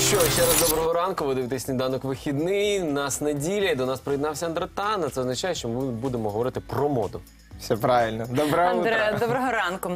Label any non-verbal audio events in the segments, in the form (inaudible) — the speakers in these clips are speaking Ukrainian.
що, ще раз доброго ранку. Ви дивитесь сніданок вихідний. У нас неділя, і до нас приєднався Андретан. Це означає, що ми будемо говорити про моду. Все правильно. Доброго Андре, утра. доброго ранку.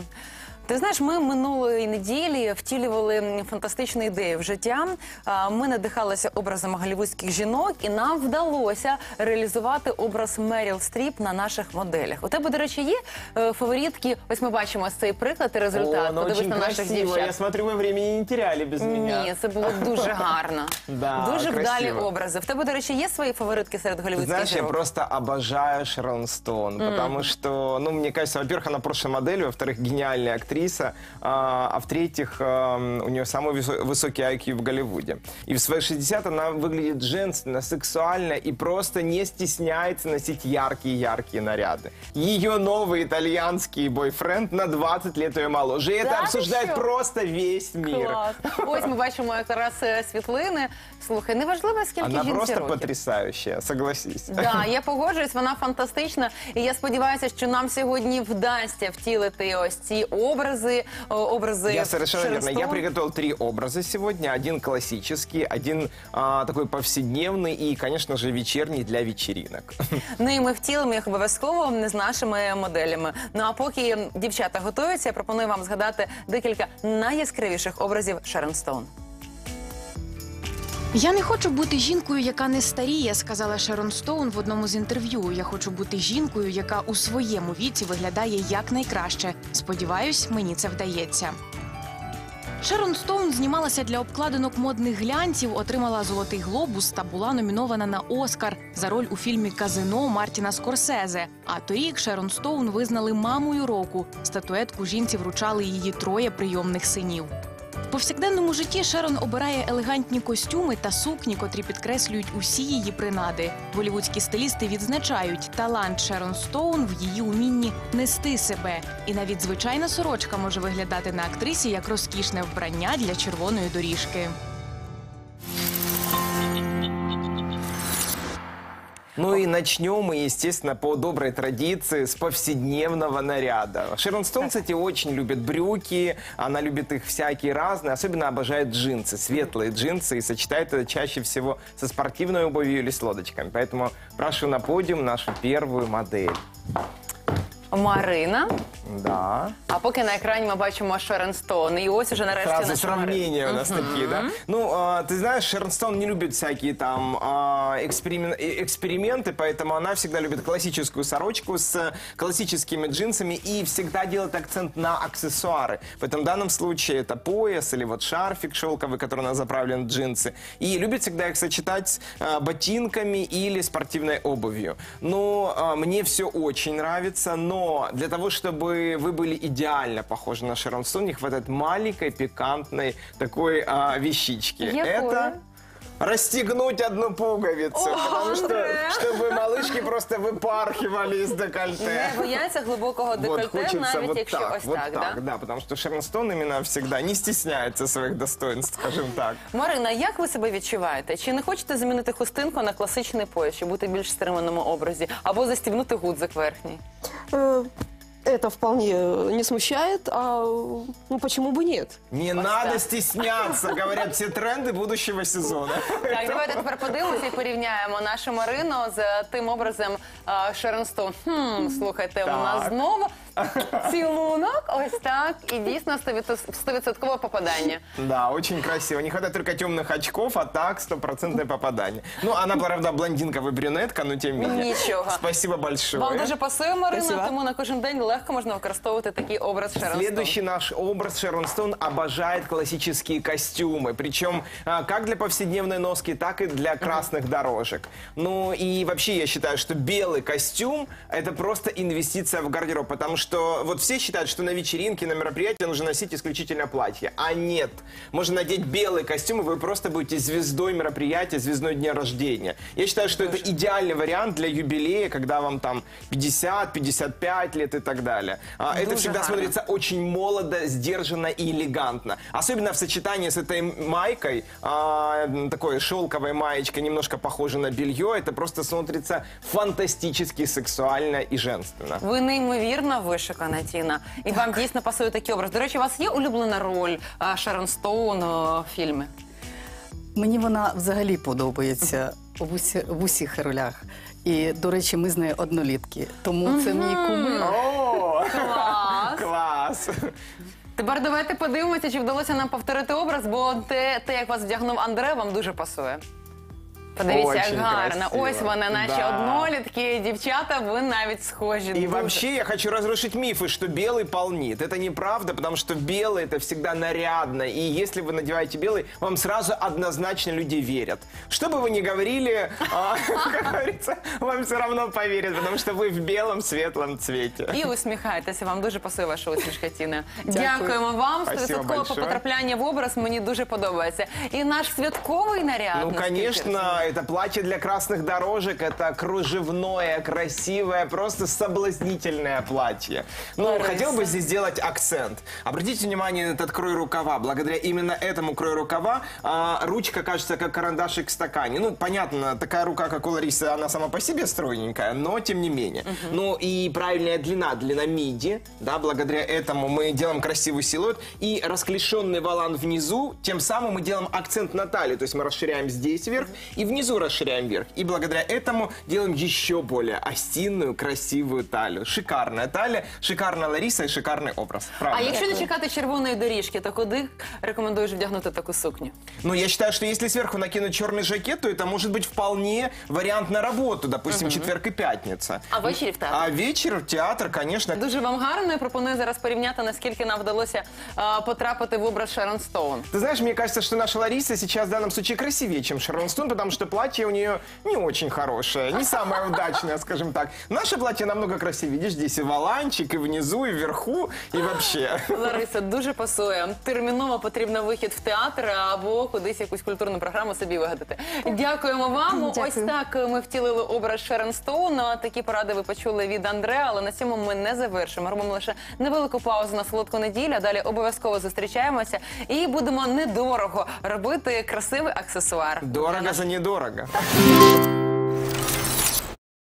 Ти знаєш, ми минулої неділі втілювали фантастичну ідею в життя. А, Ми надихалися образами голівудських жінок, і нам вдалося реалізувати образ Меріл Стріп на наших моделях. У тебе, до речі, є е, фаворитки. Ось ми бачимо цей приклад і результат. она Подивись очень на наших красиво. Я дівчат. смотрю, вы времени не теряли без меня. Ні, це було дуже гарно. (laughs) Да, дуже вдалі красиво. образи. В тебе, до речі, є свої фаворитки серед Ты голівудських знаешь, я жінок? просто обожаю Шерон Стоун, потому что, ну, мне кажется, во-первых, она прошлая модель, во-вторых, гениальная актриса, а, а в-третьих, эм, у нее самый высо- высокий IQ в Голливуде. И в свои 60 она выглядит женственно, сексуально и просто не стесняется носить яркие-яркие наряды. Ее новый итальянский бойфренд на 20 лет ее моложе. И Да это ты обсуждает что? просто весь мир. Клас. Ось ми бачимо якраз е, світлини. Слухай, неважливо, скільки Она жінці просто років. потрясающая, согласись. Да, (laughs) я погоджуюсь, вона фантастична. І я сподіваюся, що нам сьогодні вдасться втілити ось ці образи, о, образи. Я совершенно Шерон верно. Я приготовил три образа сегодня. Один классический, один а, такой повседневный и, конечно же, вечерний для вечеринок. (laughs) Ну і ми втілимо їх обов'язково з нашими моделями. Ну а поки дівчата готуються, я пропоную вам згадати декілька найяскравіших образів Шерон Стоун. Я не хочу бути жінкою, яка не старіє, сказала Шерон Стоун в одному з інтерв'ю. Я хочу бути жінкою, яка у своєму віці виглядає якнайкраще. Сподіваюсь, мені це вдається. Шерон Стоун знімалася для обкладинок модних глянців, отримала золотий глобус та була номінована на Оскар за роль у фільмі Казино Мартіна Скорсезе. А торік Шерон Стоун визнали мамою року. Статуетку жінці вручали її троє прийомних синів. Повсякденному житті Шерон обирає елегантні костюми та сукні, котрі підкреслюють усі її принади. Голівудські стилісти відзначають талант Шерон Стоун в її умінні нести себе. І навіть звичайна сорочка може виглядати на актрисі як розкішне вбрання для червоної доріжки. Ну и начнем мы, естественно, по доброй традиции с повседневного наряда. Шерон Стоун, кстати, очень любит брюки, она любит их всякие разные, особенно обожает джинсы, светлые джинсы, и сочетает это чаще всего со спортивной обувью или с лодочками. Поэтому прошу на подиум нашу первую модель. Марина. Да. А поки на екрані ми бачимо Шерон Стоун. І ось уже нарешті Сразу наша Марина. сравнения у нас такие, да? Ну, а, ты знаешь, Шерон Стоун не любит всякие там а, эксперимен- э, эксперименты, поэтому она всегда любит классическую сорочку с классическими джинсами и всегда делает акцент на аксессуары. Поэтому в данном случае это пояс или вот шарфик шелковый, который у нас заправлен в джинсы. И любит всегда их сочетать с а, ботинками или спортивной обувью. Ну, а, мне все очень нравится, но для того, чтобы вы были идеально похожи на Шерон Стоун, не хватает маленькой пикантной такой а, вещички. Якой? Это расстегнуть одну пуговицу, О, потому что, Андре! чтобы малышки просто выпархивали из декольте. Не бояться глибокого Вот декольте, хочется навіть вот якщо так, ось вот так, так, да? да, потому что Шерон Стоун именно всегда не стесняется своих достоинств, скажем так. Марина, як ви себе відчуваєте? Чи не хочете замінити хустинку на класичний пояс, щоб бути більш стриманому образі, або застібнути гудзик верхній? Э, Это вполне не смущает, а ну почему бы нет? Не надо стесняться, говорят все тренды будущего сезона. Так, давайте тепер подивимося і порівняємо нашу Марину з тим образом е, Шерон Стоун. Хм, слухайте, у нас Так. знову цілунок, ось так, і дійсно 100% попадання. Да, очень красиво. Не хватает только темных очков, а так стопроцентное попадание. Ну, она, правда, блондинка, вы брюнетка, но тем не менее. Нічого. Спасибо большое. Вам дуже пасує, Марина, Спасибо. тому на кожен день легко можна використовувати такий образ Шерон Стоун. Следующий наш образ Шерон Стоун обожает классические костюмы. Причем а, как для повседневной носки, так и для красных дорожек. Ну и вообще я считаю, что белый костюм это просто инвестиция в гардероб. Потому что вот все считают, что на вечеринке, на мероприятии нужно носить исключительно платье. А нет. Можно надеть белый костюм, и вы просто будете звездой мероприятия, звездой дня рождения. Я считаю, что это идеальный вариант для юбилея, когда вам там 50, 55 лет и так далее. А, это всегда гарно. смотрится очень молодо, сдержанно и элегантно. Особенно в сочетании с этой майкой, а, такой шелковой маечкой, немножко похожей на белье. Это просто смотрится фантастически сексуально и женственно. Ви неймовірно вишикана, Тіна. І вам дійсно пасує такий образ. До речі, у вас є улюблена роль а, Шерон Стоун в фільмі? Мені вона взагалі подобається в, усі, в усіх ролях. І, до речі, ми з нею однолітки. Тому це мій кумир. О, Клас. класс. Тепер давайте подивимося, чи вдалося нам повторити образ, бо те, те як вас вдягнув Андре, вам дуже пасує. Подивіться, Очень як гарно. красиво. Ось вони, наші Да. однолітки, дівчата, ви навіть схожі. И дуже. вообще я хочу разрушить мифы, что белый полнит. Это неправда, потому что белый это всегда нарядно. И если вы надеваете белый, вам сразу однозначно люди верят. Что бы вы ни говорили, а, как говорится, вам (laughs) все равно поверят, потому что вы в белом светлом цвете. І усміхайтеся, вам дуже пасує ваша усмішка, Тіна. Дякую. Дякуємо вам. Спасибо Стовідсоткове большое. потрапляння в образ мені дуже подобається. І наш святковий наряд. Ну, наскільки конечно, розумію. это платье для красных дорожек, это кружевное, красивое, просто соблазнительное платье. Ну, Лариса. хотел бы здесь сделать акцент. Обратите внимание на этот крой рукава. Благодаря именно этому крою рукава а, ручка кажется как карандашик в стакане. Ну, понятно, такая рука, как у Ларисы, она сама по себе стройненькая, но тем не менее. Ну, и правильная длина, длина миди, да, благодаря этому мы делаем красивый силуэт. И расклешенный валан внизу, тем самым мы делаем акцент на талию, то есть мы расширяем здесь вверх и внизу расширяем вверх. И благодаря этому делаем еще более осинную, красивую талию. Шикарная талия, шикарная Лариса и шикарный образ. Правда. А якщо не чекати червоної доріжки, то куди рекомендуєш вдягнути таку сукню? Ну, я считаю, что если сверху накинуть черный жакет, то это может быть вполне вариант на работу, допустим, четверг и пятница. А ввечері в театр? А вечер, театр, конечно, Дуже вам гарно. Я пропоную зараз порівняти, наскільки нам вдалося а, потрапити в образ Шерон Стоун. Ты знаешь, мне кажется, что наша Лариса сейчас в данном случае красивее, чем Шерон Стоун, потому что платье у нее не очень хорошее, не самое удачное, скажем так. Наше платье намного красивее. Видишь, здесь и валанчик, и внизу, и вверху, и вообще. Лариса дуже пасує. Терміново потрібно вихід в театр або кудись якусь культурну програму собі вигадати. Дякуємо вам. Дякую. Ось так ми втілили образ Шерон Стоун. Такі поради ви почули від Андре, але на цьому ми не завершимо. Робимо лише невелику паузу на солодку неділю. а Далі обов'язково зустрічаємося і будемо недорого робити красивий аксесуар. Дорого за недорого дорого.